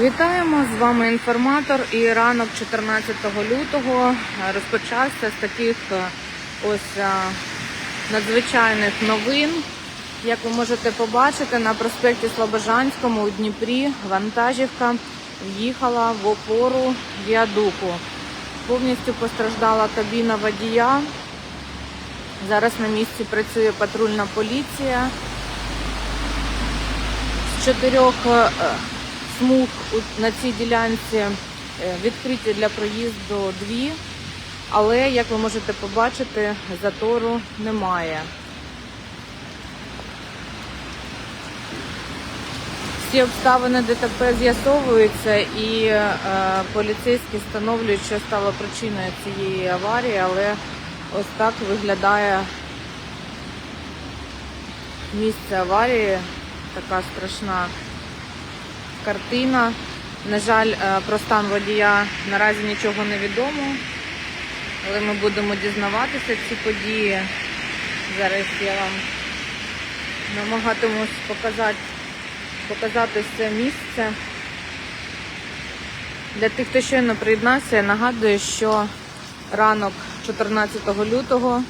Вітаємо з вами інформатор. І ранок 14 лютого розпочався з таких е, ось е, надзвичайних новин. Як ви можете побачити, на проспекті Слобожанському у Дніпрі вантажівка в'їхала в опору віадуку. Повністю постраждала кабіна водія. Зараз на місці працює патрульна поліція. З чотирьох е, смуг на цій ділянці е, відкриті для проїзду дві, але, як ви можете побачити, затору немає. Всі обставини ДТП з'ясовуються і е, поліцейські встановлюють, що стало причиною цієї аварії, але ось так виглядає місце аварії, така страшна картина. На жаль, е, про стан водія наразі нічого не відомо, але ми будемо дізнаватися ці події. Зараз я вам намагатимусь показати, показати це місце. Для тих, хто щойно приєднався, я нагадую, що ранок 14 лютого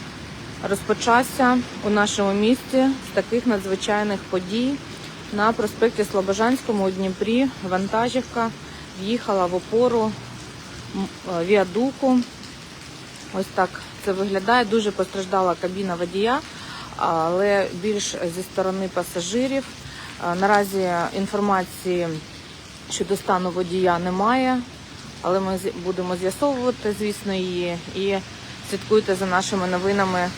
розпочався у нашому місті з таких надзвичайних подій. На проспекті Слобожанському у Дніпрі вантажівка в'їхала в опору е, віадуку. Ось так це виглядає. Дуже постраждала кабіна водія, але більш зі сторони пасажирів. Е, Наразі інформації щодо стану водія немає, але ми будемо з'ясовувати, звісно, її. І слідкуйте за нашими новинами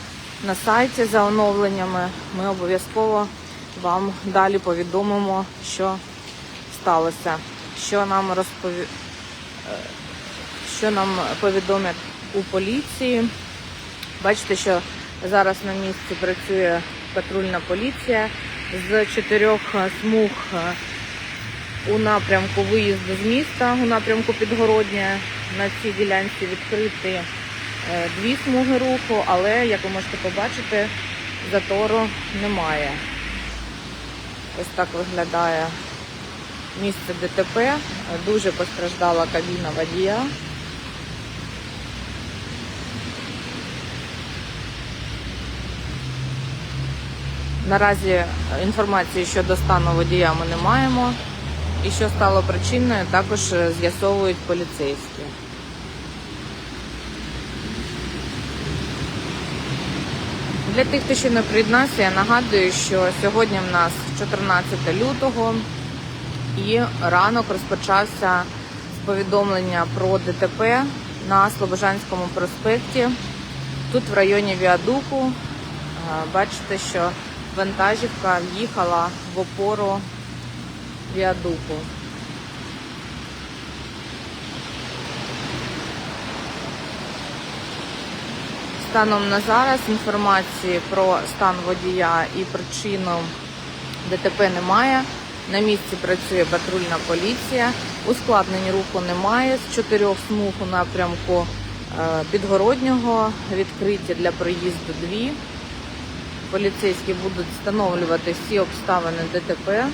на сайті, за оновленнями. Ми обов'язково вам далі повідомимо, що сталося, що нам розпові... е, що нам повідомлять у поліції. Бачите, що зараз на місці працює патрульна поліція з чотирьох смуг е, у напрямку виїзду з міста, у напрямку Підгородня. На цій ділянці відкриті е, дві смуги руху, але, як ви можете побачити, затору немає. Ось так виглядає місце ДТП. Дуже постраждала кабіна водія. Наразі інформації щодо стану водія ми не маємо. І що стало причиною, також е, з'ясовують поліцейські. Для тих, хто ще не приєднався, я нагадую, що сьогодні в нас 14 лютого і ранок розпочався з повідомлення про ДТП на Слобожанському проспекті. Тут в районі Віадуку е, бачите, що вантажівка в'їхала в опору Віадуку. Станом на зараз інформації про стан водія і причину ДТП немає. На місці працює патрульна поліція. Ускладнень руху немає. З чотирьох смуг у напрямку е, підгороднього відкриті для проїзду дві. Поліцейські будуть встановлювати всі обставини ДТП.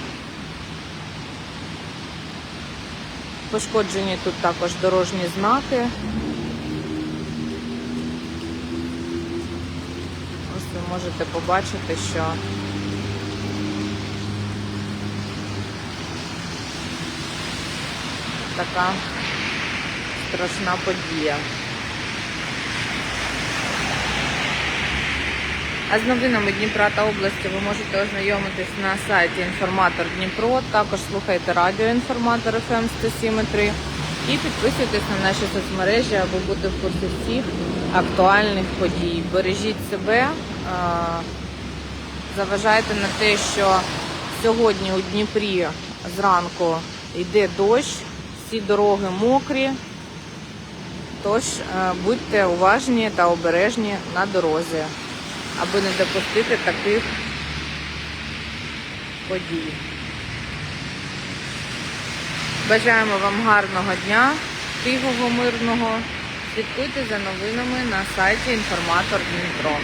Пошкоджені тут також дорожні знаки. Можете побачити, що така страшна подія. А з новинами Дніпра та області ви можете ознайомитись на сайті Інформатор Дніпро. Також слухайте радіо Інформатор ФМ 107.3 і підписуйтесь на наші соцмережі, аби бути в курсі всіх актуальних подій. Бережіть себе, заважайте на те, що сьогодні у Дніпрі зранку йде дощ, всі дороги мокрі. Тож е, будьте уважні та обережні на дорозі, аби не допустити таких подій. Бажаємо вам гарного дня, тихого, мирного. Слідкуйте за новинами на сайті Інформатор Дніпро.